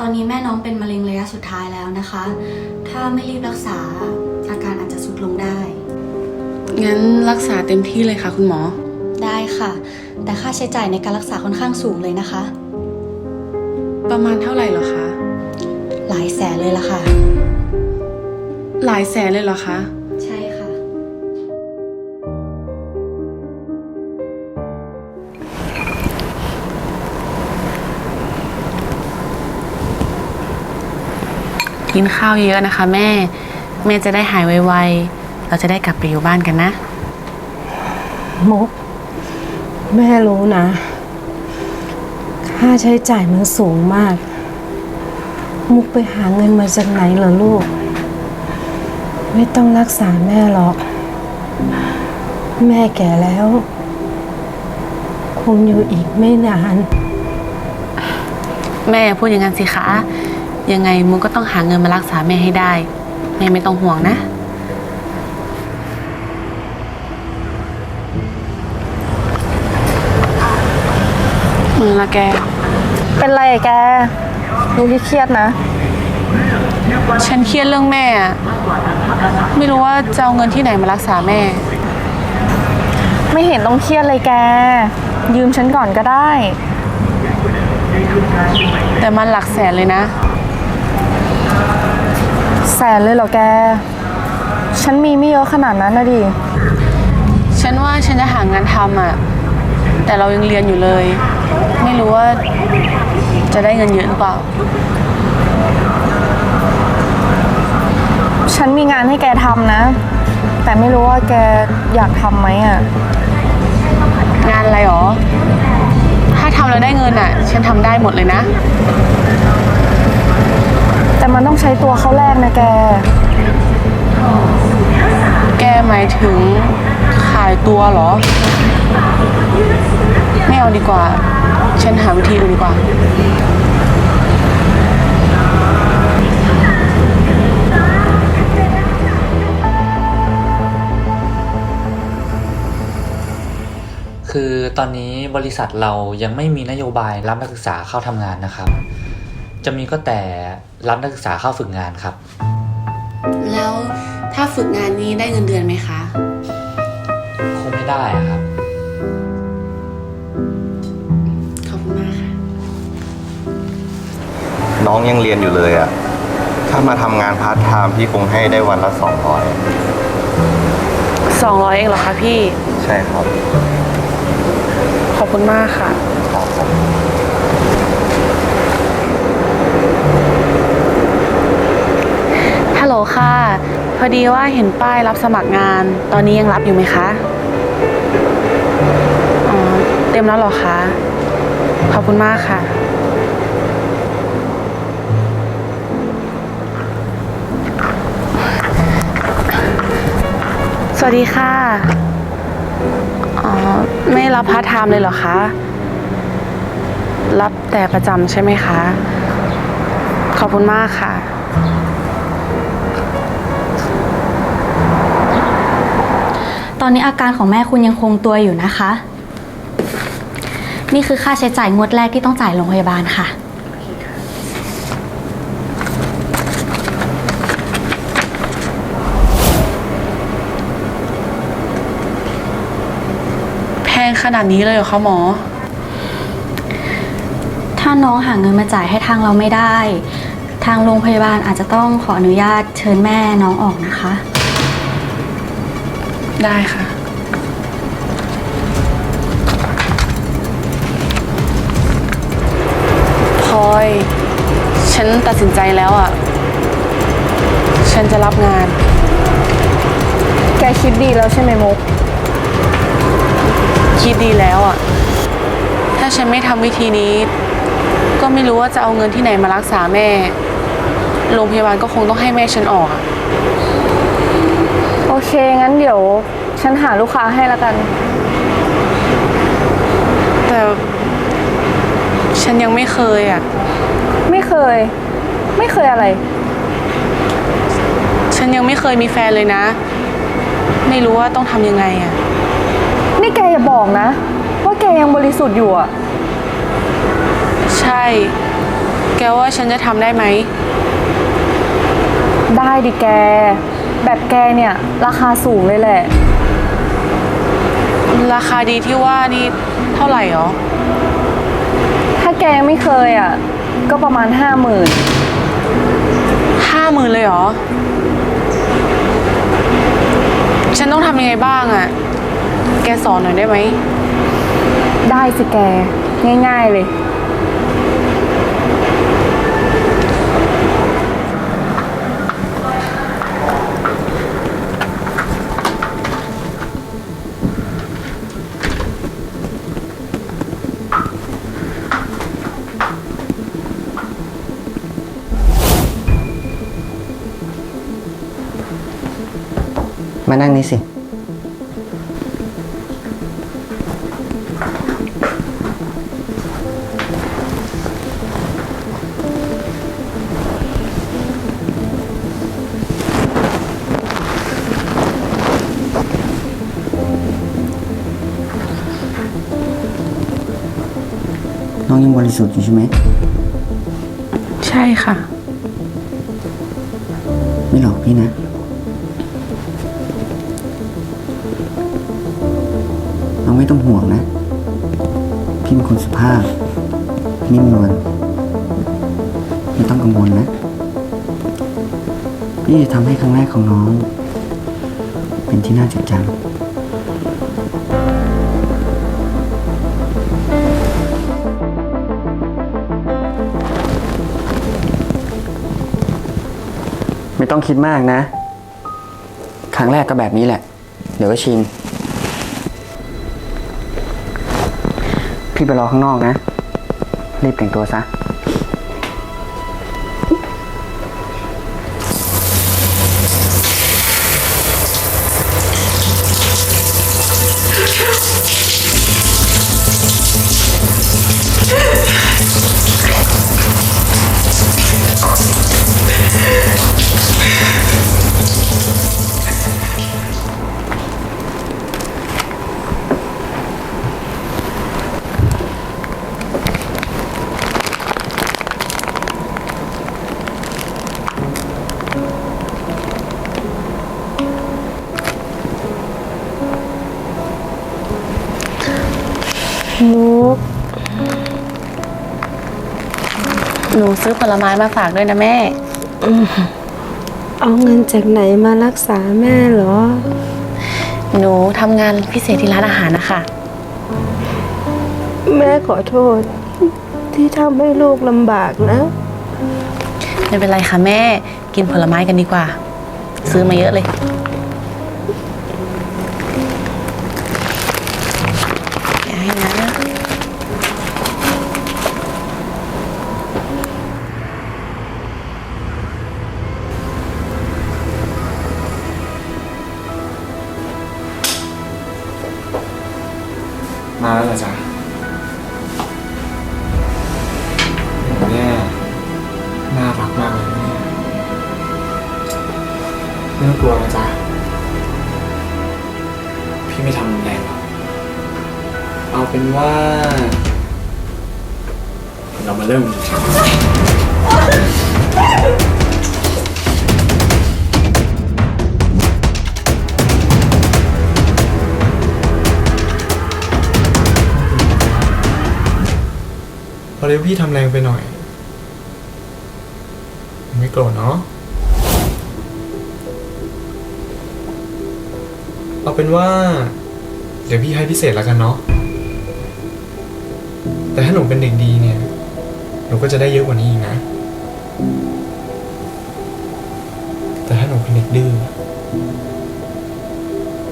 ตอนนี้แม่น้องเป็นมะเร็งระยะสุดท้ายแล้วนะคะ ถ้าไม่รีบรักษาอาการอาจจะสุดลงได้ งั้นรักษาเต็มที่เลยค่ะ คุณหมอ ได้ค่ะ แต่ค่าใช้จ่ายในการรักษาค่อนข้างสูงเลยนะคะ ประมาณเท่าไหร่เหรอคะ หลายแสนเลยล่ะค่ะ หลายแสนเลยเหรอคะ กินข้าวเยอะๆนะคะ แม่ แม่จะได้หายไวๆ เราจะได้กลับไปอยู่บ้านกันนะ มุก แม่รู้นะ ค่าใช้จ่ายมันสูงมาก มุกไปหาเงินมาจากไหนเหรอลูก ไม่ต้องรักษาแม่หรอก แม่แก่แล้ว คงอยู่อีกไม่นาน แม่พูดอย่างนั้นสิคะ ยังไงมุกก็ต้องหาเงินมารักษาแม่ให้ได้แม่ไม่ต้องห่วงนะมือละแก เป็นไรอะแกดูที่เครียดนะ ฉันเครียดเรื่องแม่อะไม่รู้ว่าจะเอาเงินที่ไหนมารักษาแม่ ไม่เห็นต้องเครียดเลยแก ยืมฉันก่อนก็ได้ แต่มันหลักแสนเลยนะ แสนเลยเหรอแก ฉันมีไม่เยอะขนาดนั้นนะดิ ฉันว่าฉันจะหางานทำอะ แต่เรายังเรียนอยู่เลย ไม่รู้ว่าจะได้เงินเยอะหรือเปล่า ฉันมีงานให้แกทำนะ แต่ไม่รู้ว่าแกอยากทำไหมอะงานอะไรหรอ ถ้าทำแล้วได้เงินอะ ฉันทำได้หมดเลยนะ แต่มันต้องใช้ตัวเขาแรกนะแก แกหมายถึงขายตัวเหรอ ไม่เอาดีกว่า ฉันหาวิธีอื่นดีกว่า คือตอนนี้บริษัทเรายังไม่มีนโยบายรับนักศึกษาเข้าทำงานนะครับ จะมีก็แต่รับนักศึกษาเข้าฝึกงานครับ แล้วถ้าฝึกงานนี้ได้เงินเดือนไหมคะ คงไม่ได้อะครับ ขอบคุณมากค่ะ น้องยังเรียนอยู่เลยอะถ้ามาทำงานพาร์ทไทม์พี่คงให้ได้วันละสองร้อยสองร้อยเองเหรอคะพี่ ใช่ครับ ขอบคุณมากค่ะ ครับผม ฮัลโหลค่ะ พอดีว่าเห็นป้ายรับสมัครงาน ตอนนี้ยังรับอยู่ไหมคะ อ๋อ เต็มแล้วเหรอคะ ขอบคุณมากค่ะ สวัสดีค่ะ อ๋อ ไม่รับพาร์ทไทม์เลยเหรอคะ รับแต่ประจำใช่ไหมคะ อบคุณมากค่ะ ตอนนี้อาการของแม่คุณยังคงตัวอยู่นะคะ นี่คือค่าใช้จ่ายงวดแรกที่ต้องจ่ายโรงพยาบาลค่ะ แพงขนาดนี้เลยเหรอคะหมอ ถ้าน้องหาเงินมาจ่ายให้ทางเราไม่ได้ ทางโรงพยาบาลอาจจะต้องขออนุญาตเชิญแม่น้องออกนะคะ ได้ค่ะ พลอย ฉันตัดสินใจแล้วอะ ฉันจะรับงาน แกคิดดีแล้วใช่ไหมมุก คิดดีแล้วอะ ถ้าฉันไม่ทำวิธีนี้ ก็ไม่รู้ว่าจะเอาเงินที่ไหนมารักษาแม่ โรงพยาบาลก็คงต้องให้แม่ฉันออกอะโอเค งั้นเดี๋ยว ฉันหาลูกค้าให้แล้วกัน แต่ฉันยังไม่เคยอะไม่เคย ไม่เคยอะไร ฉันยังไม่เคยมีแฟนเลยนะ ไม่รู้ว่าต้องทำยังไงอะนี่แกอย่าบอกนะ ว่าแกยังบริสุทธิ์อยู่อะใช่ แกว่าฉันจะทำได้ไหม ได้ดิแก แบบแกเนี่ย ราคาสูงเลยแหละ ราคาดีที่ว่านี่เท่าไหร่หรอ ถ้าแกยังไม่เคยอะ ก็ประมาณห้าหมื่นห้าหมื่นเลยเหรอ ฉันต้องทำยังไงบ้างอะ่ะ แกสอนหน่อยได้ไหม ได้สิแก ง่ายๆเลย มานั่งนี่สิ น้องยังบริสุทธิ์อยู่ใช่ไหม ใช่ค่ะ ไม่หลอกพี่นะ ไม่ต้องห่วงนะ พี่เป็นคนสุภาพ นิ่มนวลไม่ต้องกังวลนะ พี่จะทำให้ครั้งแรกของน้อง เป็นที่น่าจดจำไม่ต้องคิดมากนะ ครั้งแรกก็แบบนี้แหละ เดี๋ยวก็ชิน พี่ไปรอข้างนอกนะ รีบแต่งตัวซะ ซื้อผลไม้มาฝากด้วยนะแม่ เอาเงินจากไหนมารักษาแม่เหรอ หนูทำงานพิเศษที่ร้านอาหารนะคะ แม่ขอโทษ ที่ทำให้ลูกลำบากนะ ไม่เป็นไรค่ะแม่ กินผลไม้กันดีกว่า ซื้อมาเยอะเลยอย่ ไม่ทำรุนแรงหรอกเอาเป็นว่า เรามาเริ่มกันครับพอดีว่าพี่ทำแรงไปหน่อย ไม่โกรธเนาะ เอาเป็นว่า เดี๋ยวพี่ให้พิเศษแล้วกันเนาะ แต่ถ้าหนูเป็นเด็กดีเนี่ย หนูก็จะได้เยอะกว่านี้อีกนะ แต่ถ้าหนูเป็นเด็กดื้อ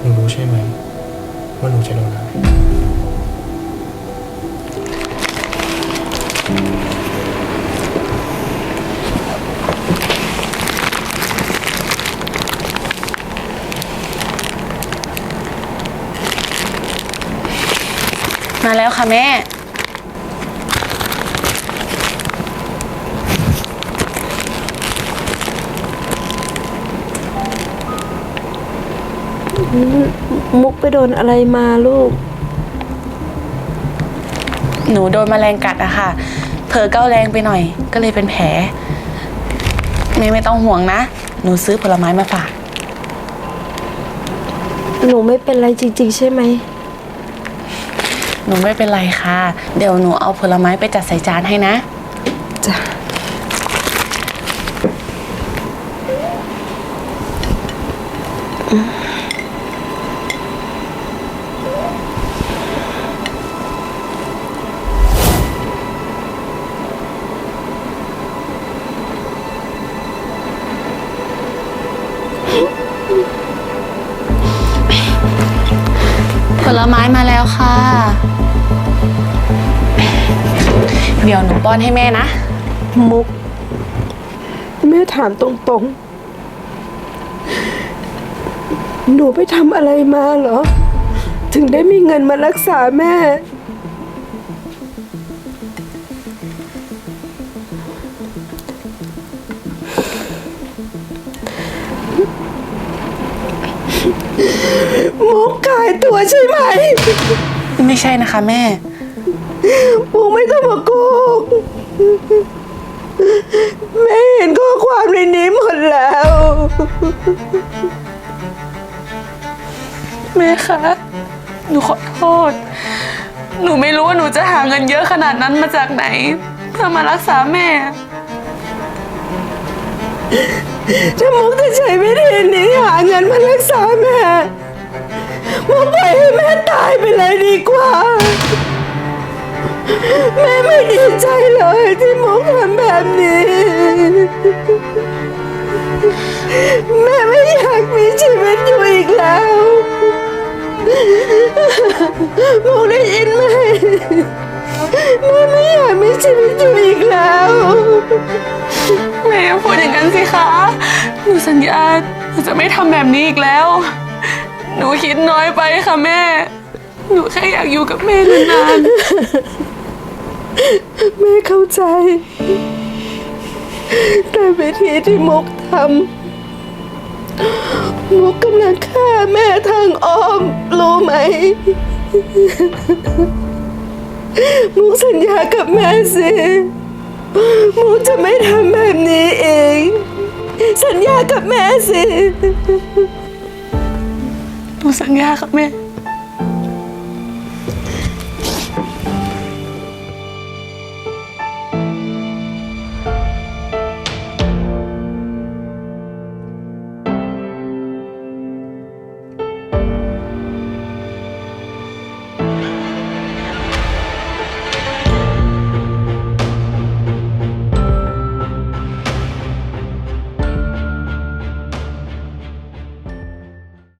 หนูรู้ใช่ไหมว่าหนูจะโดนอะไร แล้วค่ะแม่ มุกไปโดนอะไรมาลูก หนูโดนแมลงกัดอะค่ะพผลอๆก้าวแรงไปหน่อย ก็เลยเป็นแผล แม่ไม่ต้องห่วงนะ หนูซื้อผลไม้มาฝาก หนูไม่เป็นไรจริงๆใช่ไหม หนูไม่เป็นไรค่ะ เดี๋ยวหนูเอาผลไม้ไปจัดใส่จานให้นะ จ้ะ ผลไม้มาแล้วค่ะ เดี๋ยวหนูป้อนให้แม่นะ มุก แม่ถามตรงๆ หนูไปทำอะไรมาเหรอ ถึงได้มีเงินมารักษาแม่ มุกขายตัวใช่ไหม ไม่ใช่นะคะแม่ มุกไม่ต้องมาโกงแม่เห็นข้อความในนี้หมดแล้ว แม่คะ หนูขอโทษ หนูไม่รู้ว่าหนูจะหาเงินเยอะขนาดนั้นมาจากไหน เพื่อมารักษาแม่ ถ้ามุกจะใช้วิธีนี้หาเงินมารักษาแม่มุกปล่อยให้แม่ตายไปเลยดีกว่า แม่ไม่ดีใจเลยที่มุกทำแบบนี้ แม่ไม่อยากมีชีวิตอยู่อีกแล้วมุกได้ยินไหมแม่ไม่อยากมีชีวิตอยู่อีกแล้ว แม่อย่าพูดอย่างนั้นสิคะ หนูสัญญาหนูจะไม่ทำแบบนี้อีกแล้ว หนูคิดน้อยไปค่ะแม่ หนูแค่อยากอยู่กับแม่นาน แม่เข้าใจ แต่วิธีที่มุกทำมุกกำลังฆ่าแม่ทางอ้อม รู้ไหม มุกสัญญากับแม่สิ มุกจะไม่ทำแบบนี้เอง สัญญากับแม่สิๆหนูสัญญาค่ะแม่